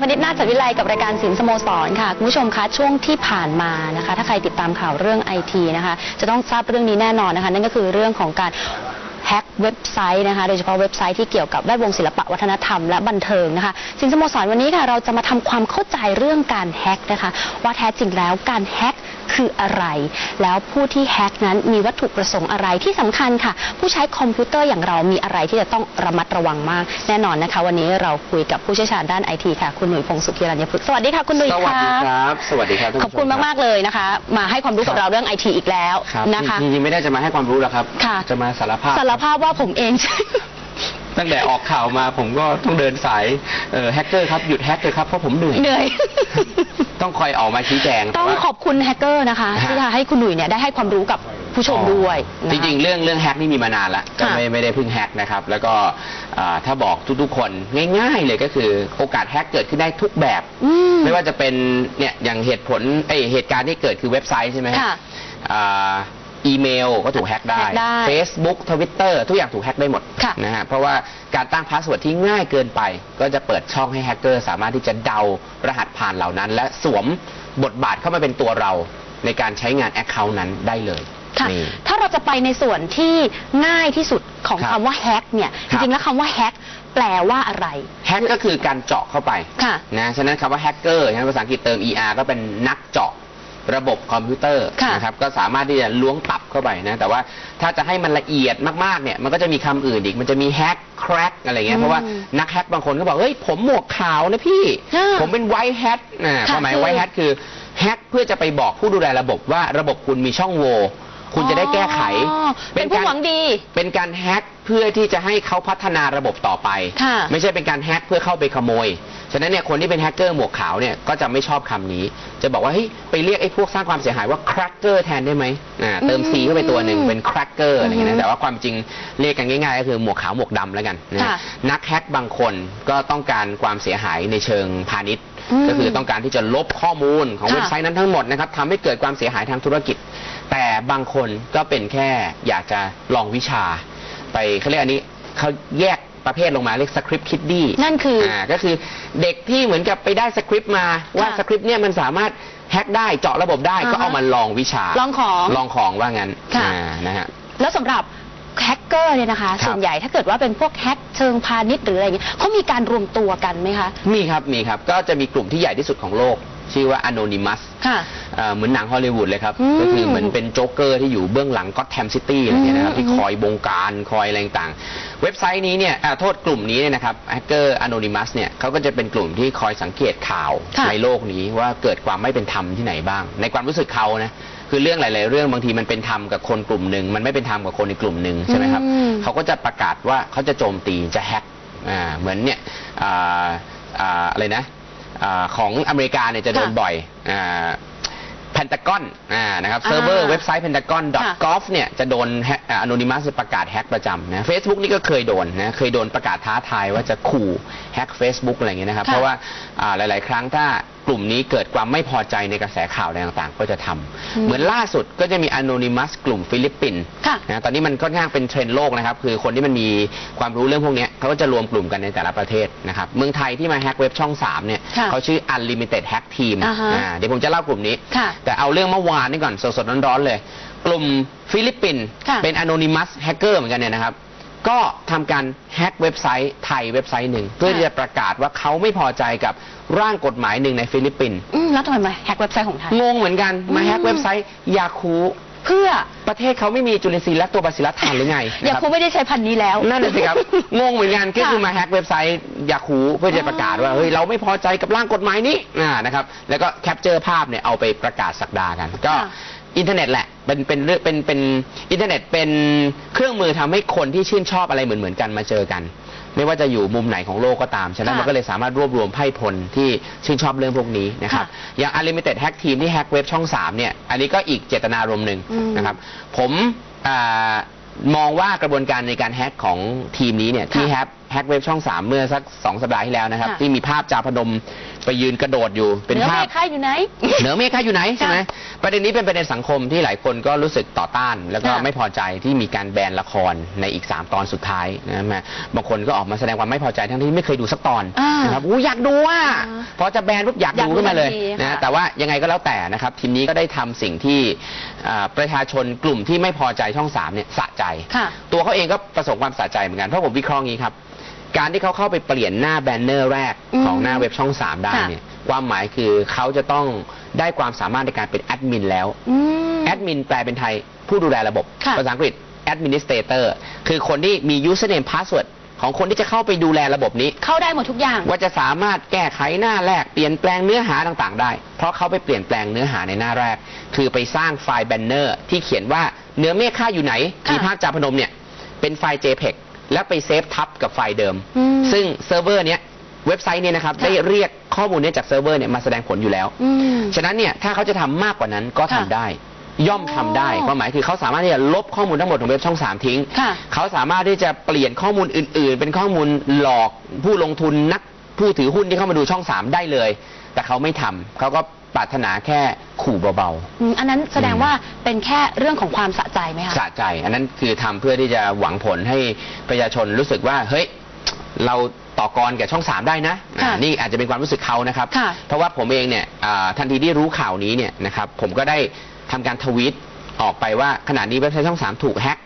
พนิษฐ์นาฏวิไลกับรายการสินสโมสรค่ะคุณผู้ชมคะช่วงที่ผ่านมานะคะ ถ้าใครติดตามข่าวเรื่องไอทีนะคะ จะต้องทราบเรื่องนี้แน่นอนนะคะ นั่นก็คือเรื่องของการแฮ็กเว็บไซต์นะคะ โดยเฉพาะเว็บไซต์ที่เกี่ยวกับแวดวงศิลปะวัฒนธรรมและบันเทิงนะคะ สินสโมสรวันนี้ค่ะเราจะมาทำความเข้าใจเรื่องการแฮ็กนะคะ ว่าแท้จริงแล้วการแฮ็ก คืออะไร แล้วผู้ที่แฮ็กนั้นมีวัตถุประสงค์อะไรที่สำคัญค่ะ ผู้ใช้คอมพิวเตอร์อย่างเรามีอะไรที่จะต้องระมัดระวังมาก แน่นอนนะคะ วันนี้เราคุยกับผู้เชี่ยวชาญด้านไอทีค่ะ คุณหนุ่ยพงศ์สุขีรัญญพฤกษ์สวัสดีค่ะคุณหนุ่ยสวัสค่ะดีครับสวัสดีครับท่นขอบผู้ชคุณมากๆเลยนะคะ มาให้ความรู้กับครับเราเรื่องไอทีอีกแล้วครับนะคะจริงๆไม่ได้จะมาให้ความรู้หรอกครับค่ะจะมาสารภาพสารภาพว่าผมเอง ตั้งแต่ออกข่าวมาผมก็ต้องเดินสายเอ่อแฮกเกอร์ครับหยุดแฮกเลยครับเพราะผมเหนื่อยเหนื่อย ต้องคอยออกมาชี้แจงต้องว่าขอบคุณแฮกเกอร์นะคะฮะที่ทำให้คุณหนุ่ยเนี่ยได้ให้ความรู้กับผู้ชมด้วยนะคะจริงๆ เรื่องเรื่องแฮกนี่มีมานานแล้วก็ค่ะไม่ไม่ได้เพิ่งแฮกนะครับ แล้วก็อ่าถ้าบอกทุกๆ คนง่ายๆเลยก็คือโอกาสแฮกเกิดขึ้นได้ทุกแบบอืมไม่ว่าจะเป็นเนี่ยอย่างเหตุผลเอยเหตุการณ์ที่เกิดคือเว็บไซต์ใช่ไหมฮะค่ะ อ่าอีเมลก็ถูกแฮกได้ แฮ็กได้ Facebook Twitter ทุกอย่างถูกแฮกได้หมดค่ะ นะฮะเพราะว่าการตั้งพาสเวิร์ดที่ง่ายเกินไป ก็จะเปิดช่องให้แฮกเกอร์สามารถที่จะเดารหัสผ่านเหล่านั้น และสวมบทบาทเข้ามาเป็นตัวเราในการใช้งาน Account นั้นได้เลยค่ะนี่ ถ้าเราจะไปในส่วนที่ง่ายที่สุดของครับคำว่าแฮกเนี่ยคจรับ ริงๆแล้วคำว่าแฮกแปลว่าอะไร แฮกก็คือการเจาะเข้าไปค่ะ นะฉะนั้นคำว่าแฮกเกอร์ภาษาอังกฤษเติม er ก็เป็นนักเจาะ ระบบคอมพิวเตอร์ค่ะนะครับก็สามารถที่จะล้วงตับเข้าไปนะ แต่ว่าถ้าจะให้มันละเอียดมากๆเนี่ยมันก็จะมีคำอื่นอีก มันจะมีแฮกแครกอะไรเงี้ยเพราะว่านักแฮกบางคนก็บอกเฮ้ยผมหมวกขาวนะพี่ อ่าผมเป็นไวท์แฮทนะค่ะความหมายคือ ไวท์แฮทคือแฮกเพื่อจะไปบอกผู้ดูแลระบบว่าระบบคุณมีช่องโหว่ คุณจะได้แก้ไขอ๋อเป็นผู้หวังดี เป็นการแฮกเพื่อที่จะให้เขาพัฒนาระบบต่อไป ค่ะไม่ใช่เป็นการแฮกเพื่อเข้าไปขโมย ฉะนั้นเนี่ยคนที่เป็นแฮกเกอร์หมวกขาวเนี่ยก็จะไม่ชอบคำนี้ จะบอกว่าเฮ้ยไปเรียกไอ้พวกสร้างความเสียหายว่า cracker แทนได้ไหมอ่าเติม C เข้าไปตัวหนึ่งเป็น cracker อะไรอย่างเงี้ยอือนะฮึแต่ว่าความจริงเรียกกันง่ายๆ ก็คือหมวกขาวหมวกดำแล้วกันนะค่ะนักแฮกบางคนก็ต้องการความเสียหายในเชิงพาณิชย์ อืมก็คือต้องการที่จะลบข้อมูลของค่ะ เว็บไซต์นั้นทั้งหมดนะครับทำให้เกิดความเสียหายทางธุรกิจ แต่บางคนก็เป็นแค่อยากจะลองวิชา ไปเขาเรียกอันนี้เขาแยกประเภทลงมาเรียกสคริปต์คิดดี้นั่นคือออ่าก็คือเด็กที่เหมือนกับไปได้สคริปต์มาว่าค่ะสคริปต์เนี่ยมันสามารถแฮกได้เจาะระบบได้อ่าฮะก็เอามาลองวิชาลองของลองของว่างั้นค่ะ อ่านะฮะ แล้วสำหรับแฮกเกอร์เนี่ยนะคะ ครับ ส่วนใหญ่ถ้าเกิดว่าเป็นพวกแฮกเชิงพาณิชย์หรืออะไรอย่างเงี้ยเขามีการรวมตัวกันไหมคะ มีครับ มีครับ ก็จะมีกลุ่มที่ใหญ่ที่สุดของโลก ชื่อว่า Anonymous ค่ะเอ่อเหมือนหนังฮอลลีวูดเลยครับอืมก็คือเหมือนเป็นโจ๊กเกอร์ที่อยู่เบื้องหลังก็ t แ a มซิตี้อะไรอย่างเงี้ยนะครับอืมที่คอยบงการคอยอะไรต่างๆ เว็บไซต์นี้เนี่ยอ่าโทษกลุ่มนี้เนี่ยนะครับแฮกเกอร์อนอนิมัสเนี่ยเขาก็จะเป็นกลุ่มที่คอยสังเกตข่าวค่ะในโลกนี้ว่าเกิดความไม่เป็นธรรมที่ไหนบ้าง ในความรู้สึกเขานะคือเรื่องหลาย ๆ เรื่องบางทีมันเป็นธรรมกับคนกลุ่มหนึ่งมันไม่เป็นธรรมกับคนในกลุ่มหนึ่งใช่ไหมครับอืมเขาก็จะประกาศว่าเขาจะโจมตีจะแฮกอ่าเหมือนเนี่ยอ่าอ่าอะไรนะ อาของอเมริกาเนี่ยจะโดนค่ะบ่อยอาแพนตากอนนะครับอ่าเซิร์ฟเวอร์เว็บไซต์ pentagon ค่ะ gov เนี่ยจะโดนแฮกอ n น n มัสประกาศแฮกประจำนะ Facebook นี่ก็เคยโดนนะเคยโดนประกาศท้าทายว่าจะขู่แฮก Facebook อะไรอย่างเงี้ยนะครับ ค่ะเพราะว่าอ่าหลาย ๆ ครั้งถ้า กลุ่มนี้เกิดความไม่พอใจในกระแสข่าวอะไรต่างๆ ก็จะทำอืมเหมือนล่าสุดก็จะมี Anonymous กลุ่มฟิลิปปินส์ค่ะ นะตอนนี้มันค่อนข้างเป็นเทรนด์โลกนะครับ คือคนที่มันมีความรู้เรื่องพวกเนี้ยเขาก็จะรวมกลุ่มกันในแต่ละประเทศนะครับ เมืองไทยที่มาแฮกเว็บช่อง 3 เนี่ยค่ะเขาชื่อ Unlimited Hack Team อ่าฮะ อ่าเดี๋ยวผมจะเล่ากลุ่มนี้ ค่ะ แต่เอาเรื่องเมื่อวานนี่ก่อนสดๆร้อนๆเลย กลุ่มฟิลิปปินส์ค่ะเป็น Anonymous Hacker เหมือนกันเนี่ยนะครับ ก็ทำการแฮกเว็บไซต์ไทยเว็บไซต์หนึ่ง เพื่อที่จะประกาศว่าเขาไม่พอใจกับร่างกฎหมายหนึ่งในฟิลิปปินส์อืมแล้วทำไมมาแฮกเว็บไซต์ของไทย งงเหมือนกันมาแฮกอืมเว็บไซต์ยาคูเพื่อประเทศเขาไม่มีจุลินทรีย์และตัวบาซิลัสทานหรือไงอย่านะครับคูไม่ได้ใช้พันนี้แล้ว นั่นน่ะสิครับ งงเหมือนกันก็คือมาแฮกเว็บไซต์ยาคูเพื่อจะประกาศว่าเฮ้ยเราไม่พอใจกับร่างกฎหมายนี้อ่านะครับ แล้วก็แคปเจอร์ภาพเนี่ยเอาไปประกาศสักดากัน ก็ค่ะอินเทอร์เน็ตแหละ เป็นเป็นเรื่องเป็นเป็นอินเทอร์เน็ตเป็นเครื่องมือทำให้คนที่ชื่นชอบอะไรเหมือนเหมือนๆกันมาเจอกัน ไม่ว่าจะอยู่มุมไหนของโลกก็ตามฉะนั้นค่ะมันก็เลยสามารถรวบรวมไพ่พลที่ชื่นชอบเรื่องพวกนี้นะครับ ค่ะอย่าง Unlimited Hack Team ที่แฮกเว็บช่อง 3 เนี่ย อันนี้ก็อีกเจตนารมณ์หนึ่งอืมนะครับ ผมอามองว่ากระบวนการในการแฮกของทีมนี้เนี่ยที่แฮกแฮกเว็บช่อง 3 เมื่อสัก 2 สัปดาห์ที่แล้วนะครับ ค่ะ ที่มีภาพจาพนม ไปยืนกระโดดอยู่เป็นเหนือภาเมพฆค่าอยู่ไหน เหนือเมฆค่าอยู่ไหนใช่ไหมประเด็นนี้เป็นประเด็นสังคมที่หลายคนก็รู้สึกต่อต้าน แล้วก็ค่ะไม่พอใจที่มีการแบนละครในอีก 3 ตอนสุดท้ายนะฮะบางคนก็ออกมาแสดงความไม่พอใจทั้งที่ไม่เคยดูสักตอนอ่านนะครับอู้อยากดูอะอ่าพอจะแบนปุ๊บอยากอยากดูดูขึ้นมาเลยทันทีนะค่ะ แต่ว่ายังไงก็แล้วแต่นะครับทีมนี้ก็ได้ทำสิ่งที่อ่าประชาชนกลุ่มที่ไม่พอใจช่อง3เนี่ยสะใจ ค่ะ ตัวเขาเองก็ประสบความสะใจเหมือนกันเพราะผมวิเคราะห์งี้ครับ การที่เขาเข้าไปเปลี่ยนหน้าแบนเนอร์แรกอืมของหน้าเว็บช่อง 3 ได้ค่ะเนี่ยความหมายคือเขาจะต้องได้ความสามารถในการเป็นแอดมินแล้วอืมแอดมินแปลเป็นไทยผู้ดูแลระบบค่ะภาษาอังกฤษ administrator คือคนที่มี username password ของคนที่จะเข้าไปดูแลระบบนี้ เข้าได้หมดทุกอย่าง ว่าจะสามารถแก้ไขหน้าแรก เปลี่ยนแปลงเนื้อหาต่างๆ ได้ เพราะเขาไปเปลี่ยนแปลงเนื้อหาในหน้าแรก คือไปสร้างไฟล์แบนเนอร์ที่เขียนว่าเนื้อเมฆค่าอยู่ไหนค่ะมีภาพจาพนมเนี่ยเป็นไฟล์ JPEG แล้วไปเซฟทับกับไฟล์เดิม อืมซึ่งเซิร์ฟเวอร์เนี้ยเว็บไซต์เนี่ยนะครับค่ะ ได้เรียกข้อมูลเนี้จากเซิร์ฟเวอร์เนี่ยมาแสดงผลอยู่แล้ว อืม ฉะนั้นเนี่ยถ้าเขาจะทำมากกว่านั้นก็ทำค่ะได้ ย่อมทำได้อ๋อความหมายคือเขาสามารถที่จะลบข้อมูลทั้งหมดของเว็บช่อง3ทิ้ง ค่ะเขาสามารถที่จะเปลี่ยนข้อมูลอื่น ๆ เป็นข้อมูลหลอกผู้ลงทุนนักผู้ถือหุ้นที่เข้ามาดูช่อง3ได้เลย แต่เขาไม่ทำเขาก็ ปรารถนาแค่ขู่เบาอืมอันนั้นแสดงว่าเป็นแค่เรื่องของความสะใจไหมคะ ๆสะใจ อันนั้นคือทำเพื่อที่จะหวังผลให้ประชาชนรู้สึกว่าเฮ้ยเราต่อกรกับช่อง3ได้นะค่ะอ่านี่อาจจะเป็นความรู้สึกเขานะครับ ค่ะ เพราะว่าผมเองเนี่ยอ่าทันทีที่รู้ข่าวนี้เนี่ยนะครับผมก็ได้ทำการทวีตออกไปว่าขณะนี้เว็บไซต์ช่อง3ถูกแฮ็ก